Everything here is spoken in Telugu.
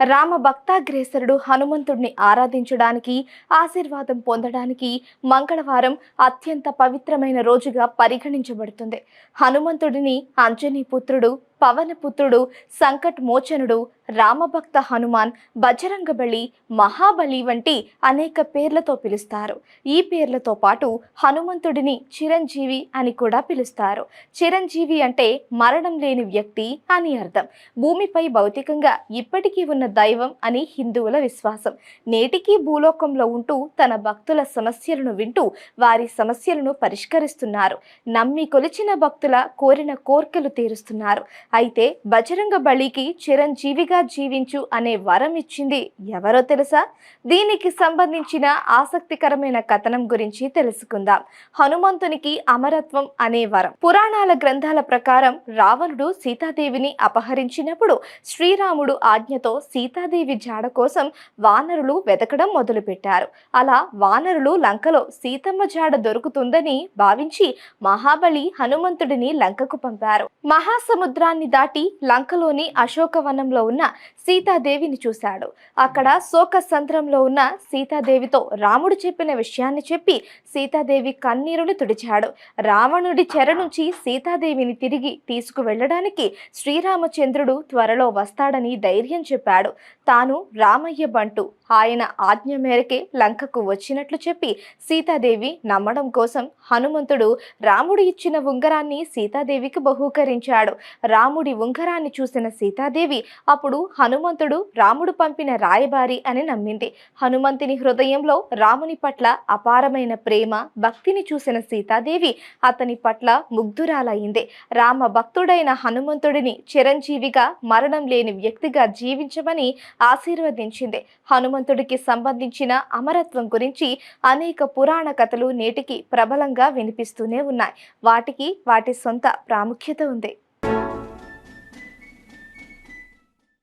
రామ భక్తాగ్రేసరుడు హనుమంతుడిని ఆరాధించడానికి ఆశీర్వాదం పొందడానికి మంగళవారం అత్యంత పవిత్రమైన రోజుగా పరిగణించబడుతుంది. హనుమంతుడిని అంజనీ పుత్రుడు పవనపుత్రుడు సంకట్ మోచనుడు రామభక్త హనుమాన్ బజరంగబలి మహాబలి వంటి అనేక పేర్లతో పిలుస్తారు. ఈ పేర్లతో పాటు హనుమంతుడిని చిరంజీవి అని కూడా పిలుస్తారు. చిరంజీవి అంటే మరణం లేని వ్యక్తి అని అర్థం. భూమిపై భౌతికంగా ఇప్పటికీ ఉన్న దైవం అని హిందువుల విశ్వాసం. నేటికీ భూలోకంలో ఉంటూ తన భక్తుల సమస్యలను వింటూ వారి సమస్యలను పరిష్కరిస్తున్నారు. నమ్మి కొలిచిన భక్తుల కోరిన కోర్కెలు తీరుస్తున్నారు. అయితే బజరంగ బలికి చిరంజీవిగా జీవించు అనే వరం ఇచ్చింది ఎవరో తెలుసా? దీనికి సంబంధించిన ఆసక్తికరమైన కథనం గురించి తెలుసుకుందాం. హనుమంతునికి అమరత్వం అనే వరం. పురాణాల గ్రంథాల ప్రకారం రావణుడు సీతాదేవిని అపహరించినప్పుడు శ్రీరాముడు ఆజ్ఞతో సీతాదేవి జాడ కోసం వానరులు వెతకడం మొదలుపెట్టారు. అలా వానరులు లంకలో సీతమ్మ జాడ దొరుకుతుందని భావించి మహాబలి హనుమంతుడిని లంకకు పంపారు. మహాసముద్రాన్ని దాటి లంకలోని అశోకవనంలో ఉన్న సీతాదేవిని చూశాడు. అక్కడ శోక సంద్రంలో ఉన్న సీతాదేవితో రాముడు చెప్పిన విషయాన్ని చెప్పి సీతాదేవి కన్నీరులు తుడిచాడు. రావణుడి చెర నుంచి సీతాదేవిని తిరిగి తీసుకువెళ్ళడానికి శ్రీరామచంద్రుడు త్వరలో వస్తాడని ధైర్యం చెప్పాడు. తాను రామయ్య బంటు ఆయన ఆజ్ఞ మేరకే లంకకు వచ్చినట్లు చెప్పి సీతాదేవి నమ్మడం కోసం హనుమంతుడు రాముడు ఇచ్చిన ఉంగరాన్ని సీతాదేవికి బహూకరించాడు. రాముడి ఉంగరాన్ని చూసిన సీతాదేవి అప్పుడు హనుమంతుడు రాముడు పంపిన రాయబారి అని నమ్మింది. హనుమంతుని హృదయంలో రాముని పట్ల అపారమైన ప్రేమ భక్తిని చూసిన సీతాదేవి అతని పట్ల ముగ్ధురాలయ్యింది రామ భక్తుడైన హనుమంతుడిని చిరంజీవిగా మరణం లేని వ్యక్తిగా జీవించమని ఆశీర్వదించింది. హనుమంతుడికి సంబంధించిన అమరత్వం గురించి అనేక పురాణ కథలు నేటికి ప్రబలంగా వినిపిస్తూనే ఉన్నాయి. వాటికి వాటి సొంత ప్రాముఖ్యత ఉంది.